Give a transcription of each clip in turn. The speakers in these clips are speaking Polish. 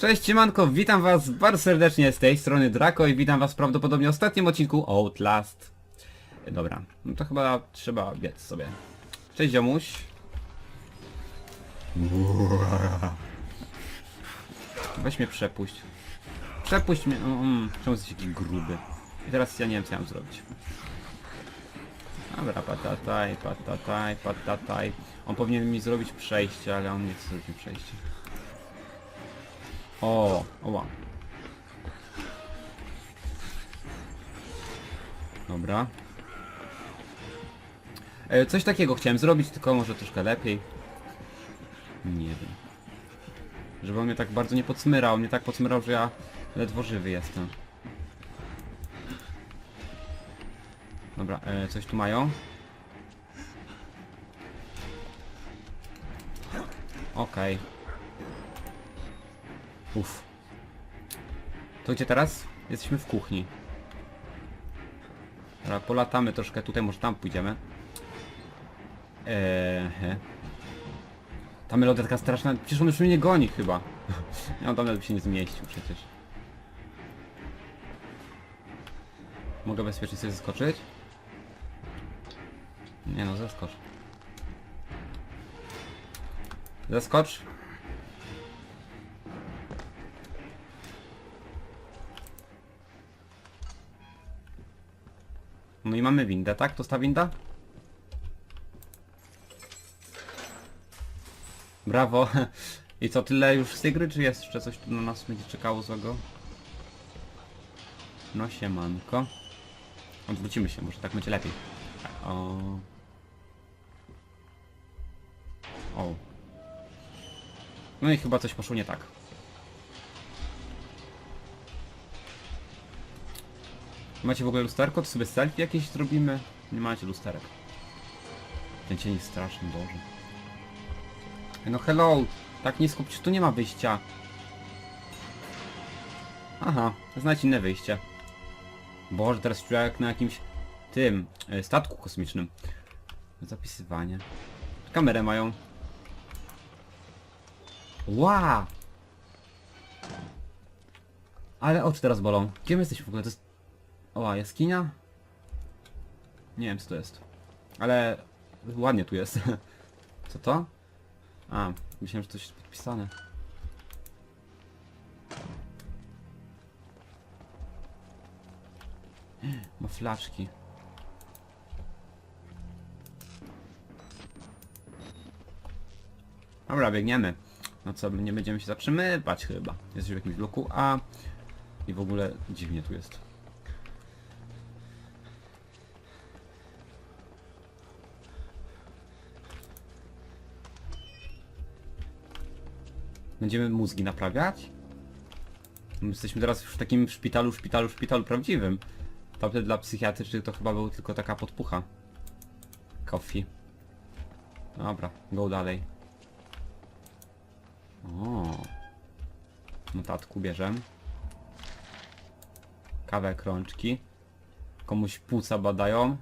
Cześć siemanko, witam was bardzo serdecznie z tej strony Draco i witam was w prawdopodobnie ostatnim odcinku Outlast. Dobra, no to chyba trzeba biec sobie. Cześć ziomuś. Weź mnie przepuść. Przepuść mnie, mm, mm, czemu jesteś taki gruby? I teraz ja nie wiem co mam zrobić. Dobra, patataj, patataj, patataj. On powinien mi zrobić przejście, ale on nie chce zrobić przejście. O, oła. Dobra. E, coś takiego chciałem zrobić, tylko może troszkę lepiej. Nie wiem. Żeby on mnie tak bardzo nie podsmyrał. Mnie tak podsmyrał, że ja ledwo żywy jestem. Dobra, e, coś tu mają. Okej. Uff. To gdzie teraz? Jesteśmy w kuchni. Dobra, polatamy troszkę tutaj, może tam pójdziemy. Eee, he. Ta melodia taka straszna, przecież on już mnie nie goni chyba. Ja on tam by się nie zmieścił przecież. Mogę bezpiecznie sobie zeskoczyć? Nie no, zeskocz. Zeskocz. No i mamy windę, tak? To jest ta winda? Brawo. I co, tyle już z tej gry, czy jest jeszcze coś tu na nas będzie czekało złego? No siemanko. Odwrócimy się, może tak będzie lepiej. O. O. No i chyba coś poszło nie tak. Macie w ogóle lusterko? To sobie selfie jakieś zrobimy? Nie macie lusterek. Ten cień jest straszny, Boże. No hello! Tak nisko, przecież tu nie ma wyjścia. Aha, znajdź inne wyjście. Boże, teraz czuję jak na jakimś tym e, statku kosmicznym. Zapisywanie. Kamerę mają. Ła! Ale oczy teraz bolą. Gdzie my jesteśmy w ogóle? To jest... O, jaskinia? Nie wiem co to jest. Ale ładnie tu jest. Co to? A, myślałem, że to jest podpisane. Ma flaszki. Dobra, biegniemy. No co, nie będziemy się zatrzymywać chyba. Jesteś w jakimś bloku A. I w ogóle dziwnie tu jest. Będziemy mózgi naprawiać? My jesteśmy teraz już w takim szpitalu, szpitalu, szpitalu prawdziwym. Tamte dla psychiatrycznych to chyba był tylko taka podpucha. Coffee. Dobra, go dalej. O. Notatku bierzemy. Kawę krączki. Komuś płuca badają.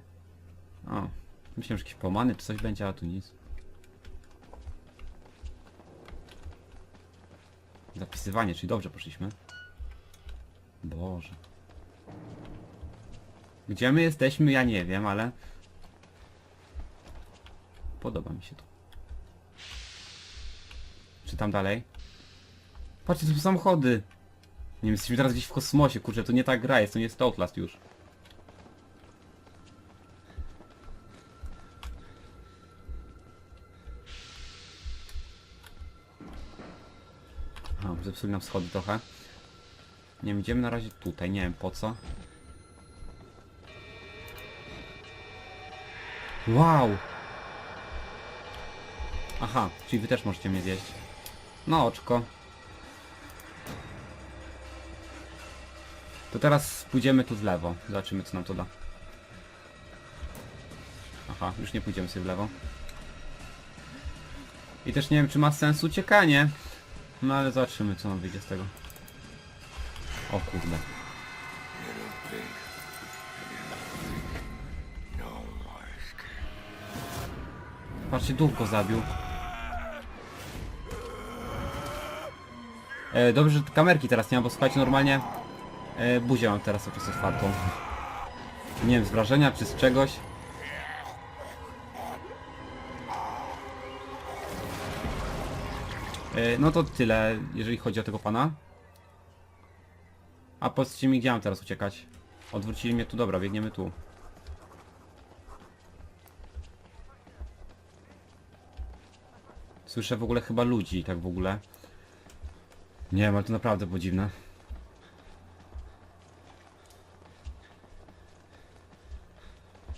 O. Myślałem, że jakieś pomany czy coś będzie, a tu nic. Zapisywanie, czyli dobrze poszliśmy. Boże. Gdzie my jesteśmy, ja nie wiem, ale... Podoba mi się to. Czytam dalej. Patrzcie, to są samochody. Nie wiem, jesteśmy teraz gdzieś w kosmosie, kurczę, to nie ta gra jest, to nie jest Outlast już. Aha, zepsuli nam schody trochę. Nie wiem, idziemy na razie tutaj, nie wiem po co. Wow! Aha, czyli wy też możecie mnie zjeść. No oczko. To teraz pójdziemy tu w lewo. Zobaczymy co nam to da. Aha, już nie pójdziemy sobie w lewo. I też nie wiem czy ma sens uciekanie. No ale zobaczymy co nam wyjdzie z tego. O kurde. Patrzcie, duch go zabił. E, dobrze, że kamerki teraz nie mam, bo słuchajcie, normalnie e, buzię mam teraz cały czas otwartą. Nie wiem, z wrażenia czy z czegoś. No to tyle, jeżeli chodzi o tego pana. A powiedzcie mi, gdzie mam teraz uciekać? Odwrócili mnie tu, dobra, biegniemy tu. Słyszę w ogóle chyba ludzi, tak w ogóle. Nie wiem, ale to naprawdę było dziwne.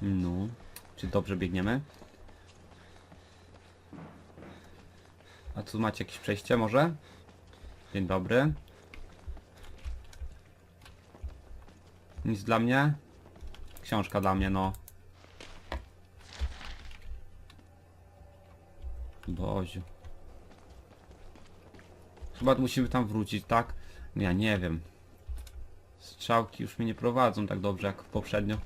No, czy dobrze biegniemy? A tu macie jakieś przejście może? Dzień dobry. Nic dla mnie? Książka dla mnie, no. Boziu. Chyba musimy tam wrócić, tak? Ja nie wiem. Strzałki już mnie nie prowadzą tak dobrze jak poprzednio.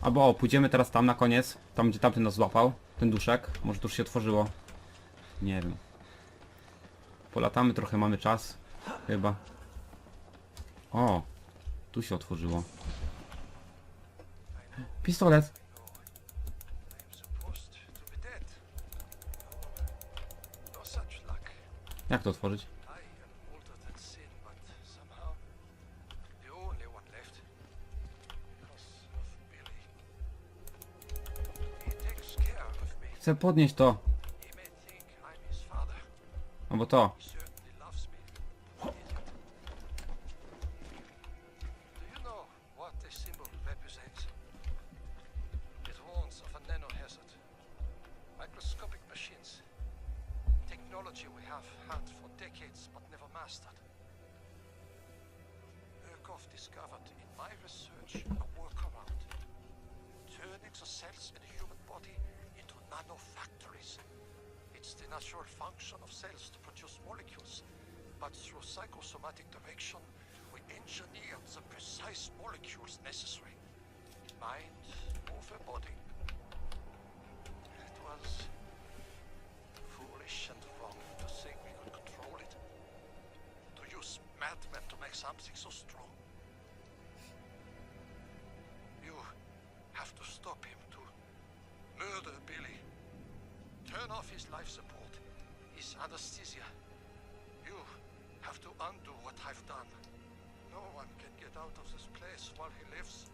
Albo o, pójdziemy teraz tam na koniec. Tam gdzie tamten nas złapał. Ten duszek. Może to już się otworzyło. Nie wiem. Polatamy trochę, mamy czas. Chyba. O! Tu się otworzyło. Pistolet! to. Jak to otworzyć? I am older Albo to. Function of cells to produce molecules, but through psychosomatic direction, we engineered the precise molecules necessary. Mind over body. It was foolish and wrong to think we could control it. To use madmen to make something so strong. Anesthesia. You have to undo what I've done. No one can get out of this place while he lives.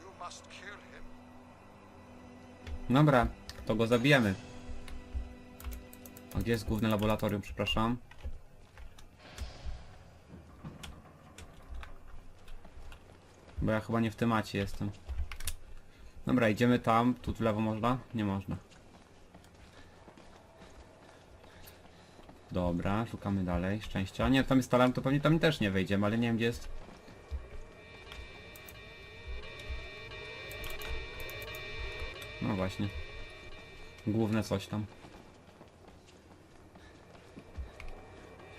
You must kill him. Dobra, to go zabijemy. A gdzie jest główne laboratorium, przepraszam? Bo ja chyba nie w temacie jestem. Dobra, idziemy tam. Tu w lewo można? Nie można. Dobra, szukamy dalej. Szczęścia. Nie, tam jest alarm, to pewnie tam też nie wejdziemy, ale nie wiem gdzie jest. No właśnie. Główne coś tam.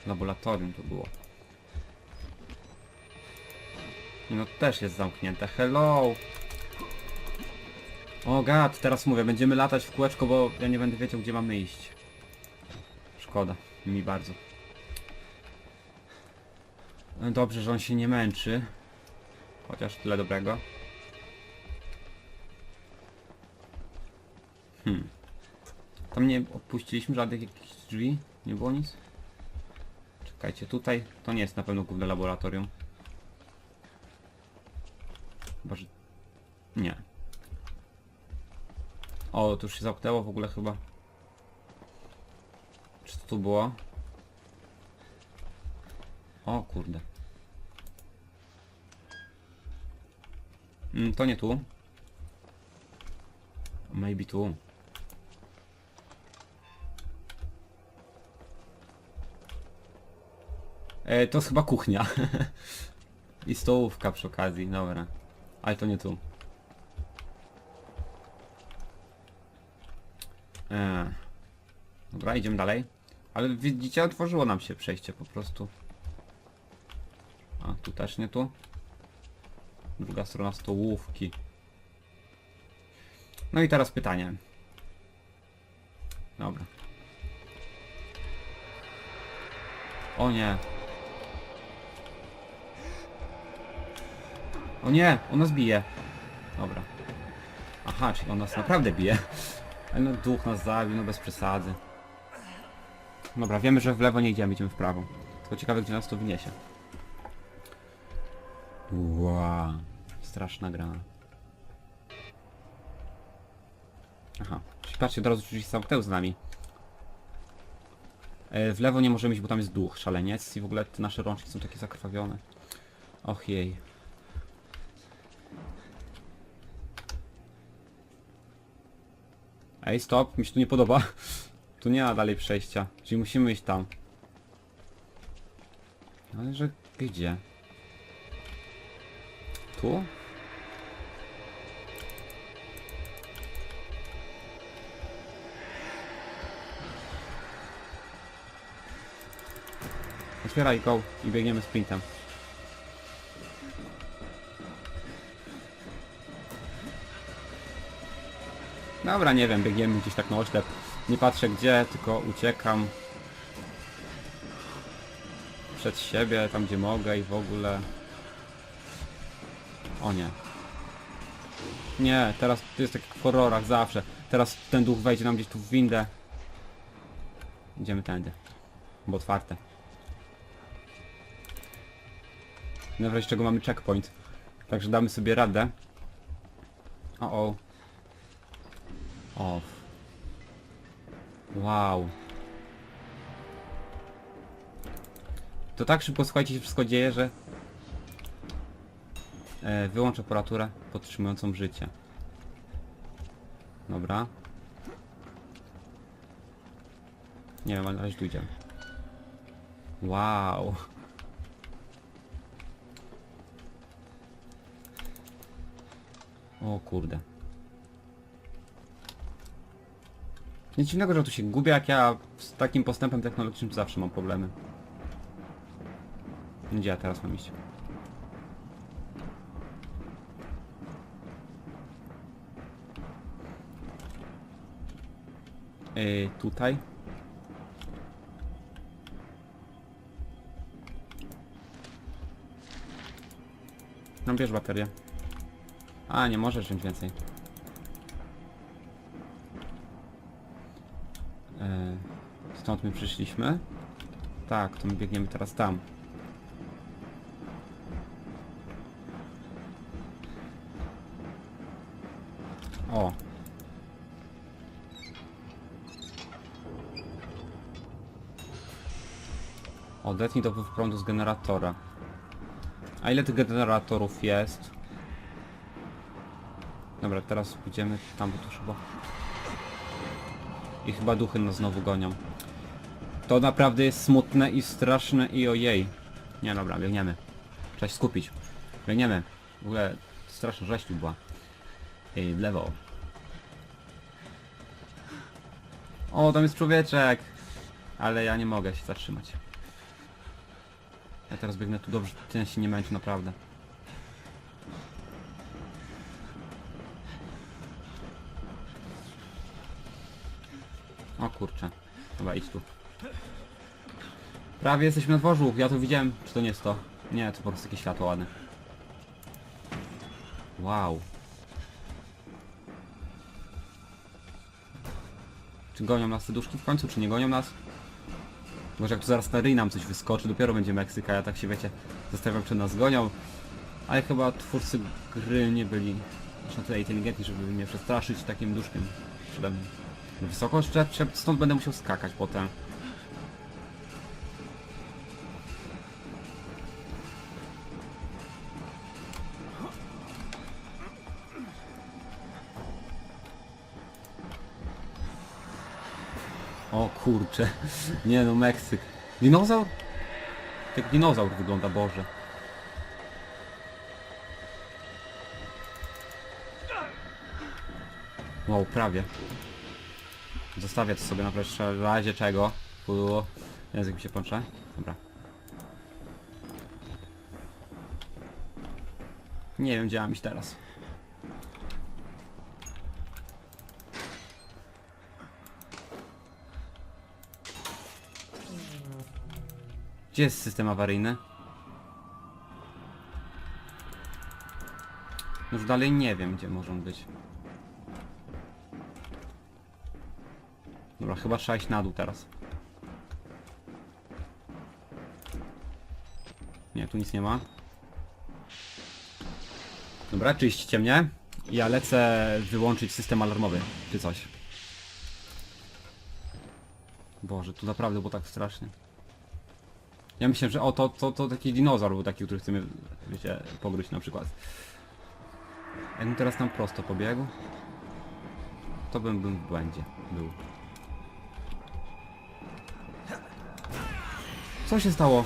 Laboratorium to było. No też jest zamknięte. Hello! O gad, teraz mówię, będziemy latać w kółeczko, bo ja nie będę wiedział gdzie mamy iść. Szkoda, mi bardzo. No Dobrze, że on się nie męczy. Chociaż tyle dobrego. Hmm. Tam nie opuściliśmy żadnych jakichś drzwi? Nie było nic? Czekajcie, tutaj to nie jest na pewno główne laboratorium. Chyba, że... Nie. O, to już się zamknęło w ogóle chyba. To tu było? O kurde. Mm, to nie tu. Maybe tu. E, to jest chyba kuchnia. I stołówka przy okazji, dobra. Ale to nie tu. E, dobra, idziemy dalej. Ale widzicie, otworzyło nam się przejście po prostu. A, tu też nie tu. Druga strona stołówki. No i teraz pytanie. Dobra. O nie. O nie, on nas bije. Dobra. Aha, czyli on nas naprawdę bije. Ale no duch nas zabił, no bez przesady. Dobra, wiemy, że w lewo nie idziemy, idziemy w prawo. Tylko ciekawe, gdzie nas to wyniesie. Wow. Straszna gra. Aha. Czyli patrzcie, od razu drzwi zamknęły z nami. E, W lewo nie możemy iść, bo tam jest duch, szaleniec i w ogóle te nasze rączki są takie zakrwawione. Och jej. Ej, stop, mi się tu nie podoba. Tu nie ma dalej przejścia, czyli musimy iść tam. Ale że gdzie? Tu? Otwieraj go i biegniemy sprintem. Dobra, nie wiem, biegniemy gdzieś tak na oślep. Nie patrzę gdzie, tylko uciekam. Przed siebie, tam gdzie mogę i w ogóle. O nie. Nie, teraz to jest tak jak w horrorach zawsze. Teraz ten duch wejdzie nam gdzieś tu w windę. Idziemy tędy. Bo otwarte. No w razie czego mamy checkpoint. Także damy sobie radę. O o. Off. Wow. To tak szybko słuchajcie się wszystko dzieje, że e, wyłączę aparaturę podtrzymującą życie. Dobra. Nie wiem, ale na razie tu idziemy. Wow. O kurde. Nic dziwnego, że tu się gubię, jak ja z takim postępem technologicznym zawsze mam problemy. Gdzie ja teraz mam iść? Yy, tutaj. No bierz baterię. A, nie możesz wziąć więcej. E, Stąd my przyszliśmy. Tak, to my biegniemy teraz tam. O. Odetnij dopływ prądu z generatora. A ile tych generatorów jest? Dobra, teraz pójdziemy tam, bo już chyba... I chyba duchy nas znowu gonią. To naprawdę jest smutne i straszne i ojej. Nie dobra, biegniemy. Trzeba się skupić. Biegniemy. W ogóle straszna rzeź tu była. Ej, w lewo. O, tam jest człowieczek! Ale ja nie mogę się zatrzymać. Ja teraz biegnę tu dobrze, ten się nie męczy naprawdę. O kurczę. Dobra, idź tu. Prawie jesteśmy na dworzu, ja to widziałem. Czy to nie jest to? Nie, to po prostu jakieś światło ładne. Wow. Czy gonią nas te duszki w końcu, czy nie gonią nas? Może jak tu zaraz na ryj nam coś wyskoczy, dopiero będzie Meksyka, ja tak się wiecie, zastanawiam czy nas gonią. Ale chyba twórcy gry nie byli aż na tyle inteligentni, żeby mnie przestraszyć takim duszkiem przede mną. Stąd będę musiał skakać potem. O kurcze. Nie no, Meksyk. Dinozaur? Jak dinozaur wygląda, Boże. Wow, prawie. Zostawię to sobie na razie czego. Fu, język mi się pącze. Dobra. Nie wiem gdzie mam iść teraz. Gdzie jest system awaryjny? Już dalej nie wiem, gdzie może on być. Dobra, chyba trzeba iść na dół teraz. Nie, tu nic nie ma. Dobra, czyśćcie mnie. Ja lecę wyłączyć system alarmowy, czy coś. Boże, tu naprawdę było tak strasznie. Ja myślę, że o, to, to, to taki dinozaur był taki, który chcemy, wiecie, pogryźć na przykład. Jakbym teraz tam prosto pobiegł, to bym, bym w błędzie był. Co się stało?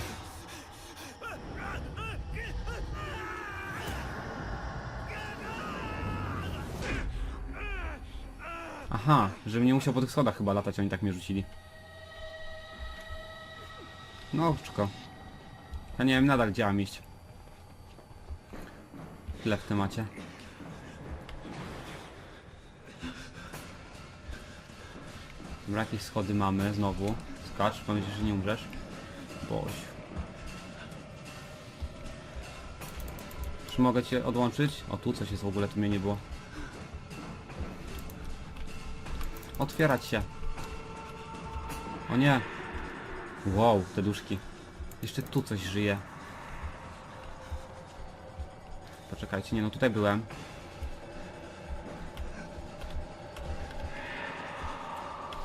Aha, żebym nie musiał po tych schodach chyba latać, oni tak mnie rzucili. No, czko. Ja nie wiem nadal gdzie mam iść. Tyle w temacie. Dobra, jakieś schody mamy znowu. Skacz, nadzieję, że nie umrzesz. Boś. Czy mogę cię odłączyć? O, tu coś jest w ogóle, tu mnie nie było. Otwierać się. O nie. Wow, te duszki. Jeszcze tu coś żyje. Poczekajcie, nie no tutaj byłem.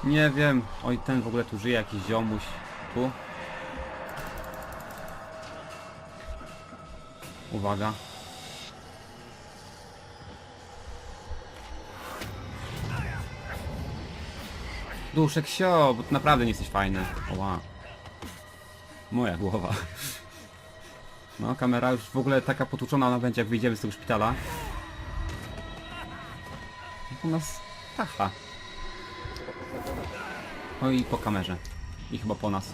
Nie wiem. Oj, ten w ogóle tu żyje, jakiś ziomuś. Tu. Uwaga. Duszek sio, bo naprawdę nie jesteś fajny. Oła. Moja głowa. No, kamera już w ogóle taka potłuczona ona będzie jak wyjdziemy z tego szpitala. U nas tacha. No i po kamerze. I chyba po nas.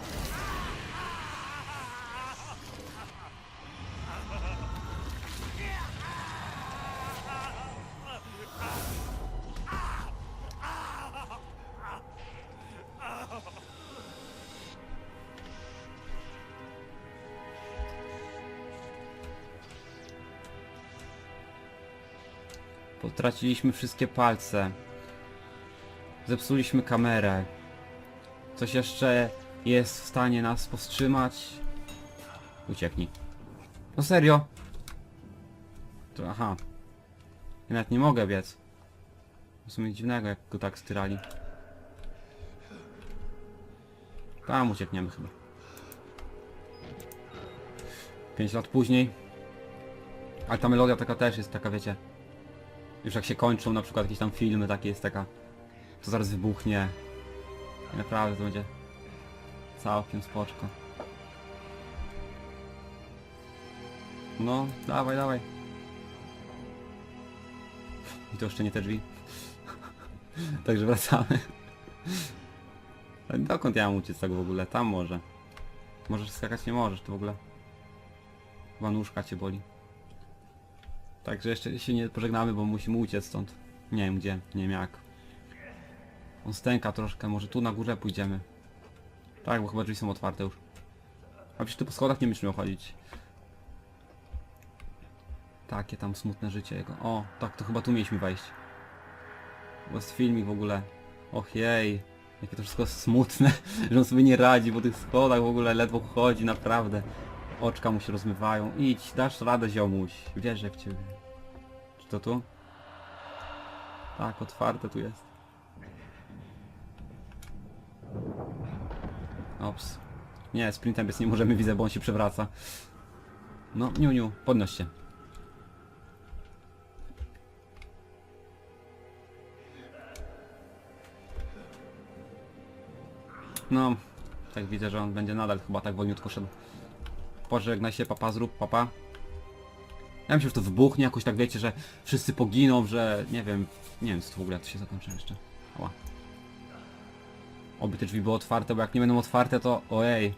Potraciliśmy wszystkie palce. Zepsuliśmy kamerę. Coś jeszcze jest w stanie nas powstrzymać? Ucieknij. No serio? To aha. Ja nawet nie mogę biec. W sumie dziwnego jak go tak styrali. Tam uciekniemy chyba. 5 lat później. Ale ta melodia taka też jest taka, wiecie. Już jak się kończą na przykład jakieś tam filmy, takie jest taka. To zaraz wybuchnie. I naprawdę to będzie całkiem spoczko. No, dawaj, dawaj. I to jeszcze nie te drzwi. Także wracamy. Dokąd ja mam uciec tak w ogóle? Tam może. Możesz skakać nie możesz, to w ogóle. Chyba nóżka cię boli. Także jeszcze się nie pożegnamy, bo musimy uciec stąd. Nie wiem gdzie, nie wiem jak. On stęka troszkę, może tu na górze pójdziemy. Tak, bo chyba drzwi są otwarte już. A przecież ty po schodach nie miał chodzić. Takie tam smutne życie jego. O, tak, to chyba tu mieliśmy wejść. Bo jest filmik w ogóle. Och jej. Jakie to wszystko smutne, że on sobie nie radzi po tych schodach w ogóle ledwo chodzi, naprawdę. Oczka mu się rozmywają. Idź, dasz radę ziomuś. Wierzę w ciebie. Czy to tu? Tak, otwarte tu jest. Ops. Nie, sprintem bez nie możemy, widzę, bo on się przewraca. No, niu, niu, podnoś się. No, tak widzę, że on będzie nadal chyba tak wolniutko szedł. Pożegnaj się, papa, zrób, papa. Ja myślę, że to wybuchnie jakoś tak, wiecie, że wszyscy poginą, że nie wiem, nie wiem, co w ogóle to się zakończy jeszcze. Oła. Oby te drzwi były otwarte, bo jak nie będą otwarte, to ojej.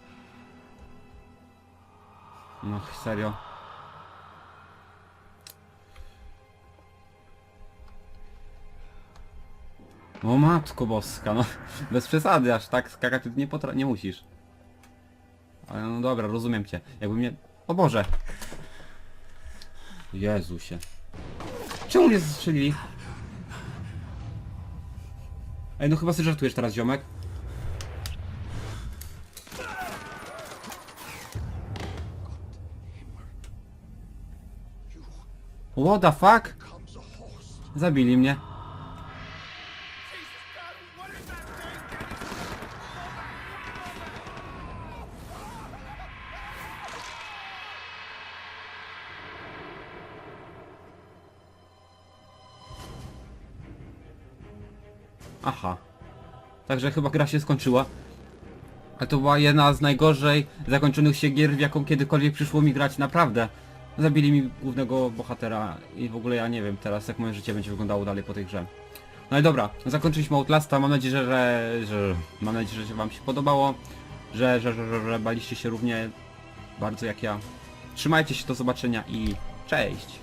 No, serio. O matko boska, no bez przesady, aż tak skakać nie, potra nie musisz. Ale no dobra, rozumiem cię. Jakby mnie... O Boże! Jezusie. Czemu mnie zastrzelili? Ej, no chyba sobie żartujesz teraz, ziomek. What the fuck? Zabili mnie. Aha. Także chyba gra się skończyła. A to była jedna z najgorzej zakończonych się gier, w jaką kiedykolwiek przyszło mi grać, naprawdę. Zabili mi głównego bohatera i w ogóle ja nie wiem teraz jak moje życie będzie wyglądało dalej po tej grze. No i dobra, zakończyliśmy Outlasta, mam nadzieję, że, że, mam nadzieję, że wam się podobało, że, że, że, że, że baliście się równie bardzo jak ja. Trzymajcie się, do zobaczenia i cześć!